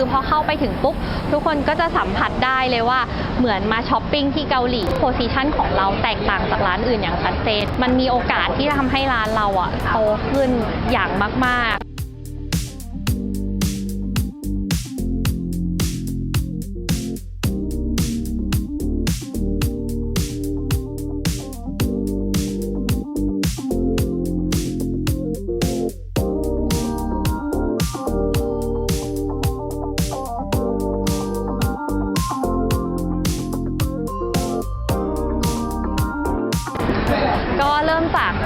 คือพอเข้าไปถึงปุ๊บ ทุกคนก็จะสัมผัสได้เลยว่าเหมือนมาช้อปปิ้งที่เกาหลีโพซิชันของเราแตกต่างจากร้านอื่นอย่างชัดเจนมันมีโอกาสที่จะทำให้ร้านเราอะโตขึ้นอย่างมาก ๆ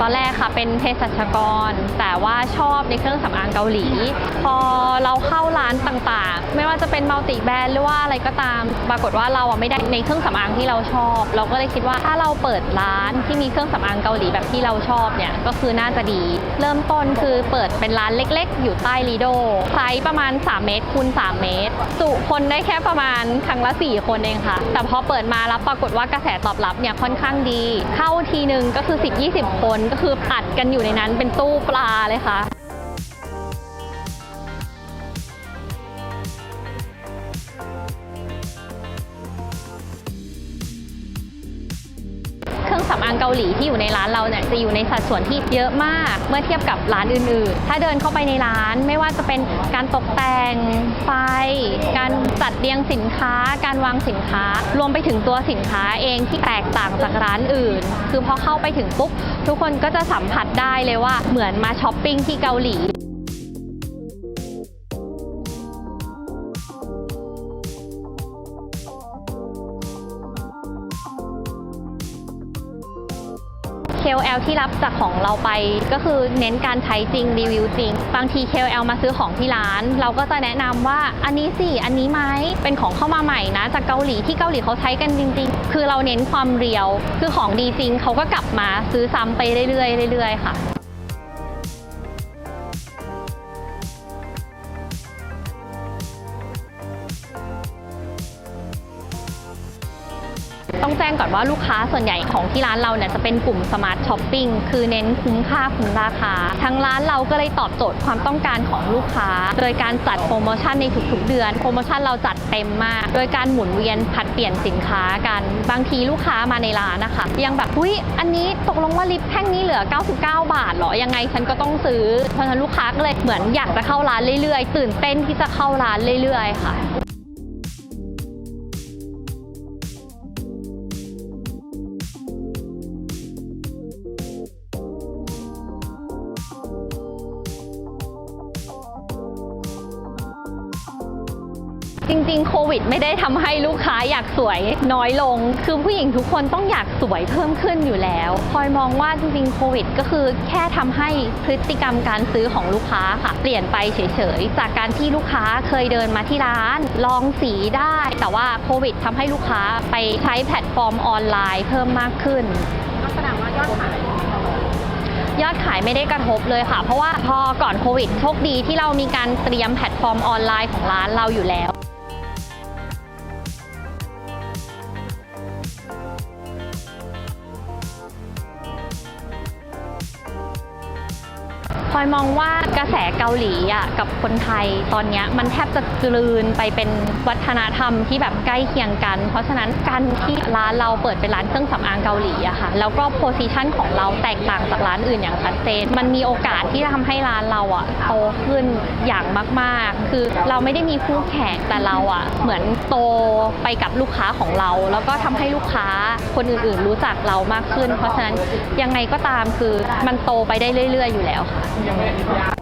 ตอนแรกค่ะเป็นเภสัชกร แต่ว่าชอบในเครื่องสำอางเกาหลี พอเราเข้าร้านต่างๆ ไม่ว่าจะเป็นมัลติแบรนด์หรือว่าอะไรก็ตาม ปรากฏว่าเราอะไม่ได้ในเครื่องสำอางที่เราชอบ เราก็เลยคิดว่าถ้าเราเปิดร้านที่มีเครื่องสำอางเกาหลีแบบที่เราชอบเนี่ยก็คือน่าจะดี เริ่มต้นคือเปิดเป็นร้านเล็ก ๆ อยู่ใต้ลีโดไซส์ประมาณ 3 เมตรคูณ3เมตรจุคนได้แค่ประมาณครั้งละ 4 คนเองค่ะ แต่พอเปิดมาแล้วปรากฏว่ากระแสตอบรับเนี่ยค่อนข้างดี เข้าทีหนึ่งก็คือ 10-20 คนก็คืออัดกันอยู่ในนั้นเป็นตู้ปลาเลยค่ะ รื่องสำอางเกาหลีที่อยู่ในร้านเราเนี่ยจะอยู่ในสัดส่วนที่เยอะมากเมื่อเทียบกับร้านอื่นๆ ถ้าเดินเข้าไปในร้านไม่ว่าจะเป็นการตกแต่งไฟ การจัดเรียงสินค้า การวางสินค้า รวมไปถึงตัวสินค้าเองที่แตกต่างจากร้านอื่น คือพอเข้าไปถึงปุ๊บทุกคนก็จะสัมผัสได้เลยว่าเหมือนมาช้อปปิ้งที่เกาหลี KOL ที่รับจากของเราไปก็คือเน้นการใช้จริงรีวิวจริง บางที KOL มาซื้อของที่ร้าน เราก็จะแนะนำว่าอันนี้สิ อันนี้ไหมเป็นของเข้ามาใหม่นะจากเกาหลีที่เกาหลีเขาใช้กันจริง ๆ คือเราเน้นความเรียว คือของดีจริงเขาก็กลับมาซื้อซ้ำไปเรื่อยๆเรื่อยๆค่ะ ต้องแจ้งก่อนว่าลูกค้าส่วนใหญ่ของที่ร้านเราเนี่ยจะเป็นกลุ่มสมาร์ทช้อปปิ้งคือเน้นคุ้มค่าคุ้มราคาทางร้านเราก็เลยตอบโจทย์ความต้องการของลูกค้า โดยการจัดโปรโมชั่นในทุกๆเดือน โปรโมชั่นเราจัดเต็มมาก โดยการหมุนเวียนผัดเปลี่ยนสินค้ากัน บางทีลูกค้ามาในร้านนะคะ ยังแบบอุ้ยอันนี้ตกลงว่าลิปแท่งนี้เหลือ 99 บาทเหรอยังไงฉันก็ต้องซื้อเพราะฉะนั้นลูกค้าก็เลยเหมือนอยากจะเข้าร้านเรื่อยๆ ตื่นเต้นที่จะเข้าร้านเรื่อยๆ ค่ะ จริงๆ โควิดไม่ได้ทำให้ลูกค้าอยากสวยน้อยลง คือผู้หญิงทุกคนต้องอยากสวยเพิ่มขึ้นอยู่แล้วพลอยมองว่าจริงๆ โควิด ก็คือแค่ทำให้พฤติกรรมการซื้อของลูกค้าค่ะเปลี่ยนไปเฉยๆ จากการที่ลูกค้าเคยเดินมาที่ร้าน ลองสีได้ แต่ว่าโควิดทำให้ลูกค้าไปใช้แพลตฟอร์มออนไลน์เพิ่มมากขึ้นแสดงว่ายอดขายยอดขายไม่ได้กระทบเลยค่ะ เพราะว่าพอก่อนโควิดโชคดีที่เรามีการเตรียมแพลตฟอร์มออนไลน์ของร้านเราอยู่แล้ว พลอยมองว่ากระแสเกาหลีอะกับคนไทยตอนนี้มันแทบจะกลืนไปเป็นวัฒนธรรมที่แบบใกล้เคียงกัน เพราะฉะนั้นการที่ร้านเราเปิดเป็นร้านเครื่องสำอางเกาหลีอะค่ะแล้วก็โพซิชันของเราแตกต่างจากร้านอื่นอย่างชัดเจน มันมีโอกาสที่จะทำให้ร้านเราอะโตขึ้นอย่างมาก ๆ คือเราไม่ได้มีคู่แข่งแต่เราอะเหมือนโตไปกับลูกค้าของเรา แล้วก็ทำให้ลูกค้าคนอื่น ๆ รู้จักเรามากขึ้น เพราะฉะนั้นยังไงก็ตามคือมันโตไปได้เรื่อย ๆ อยู่แล้วค่ะยังไม่ได้ยา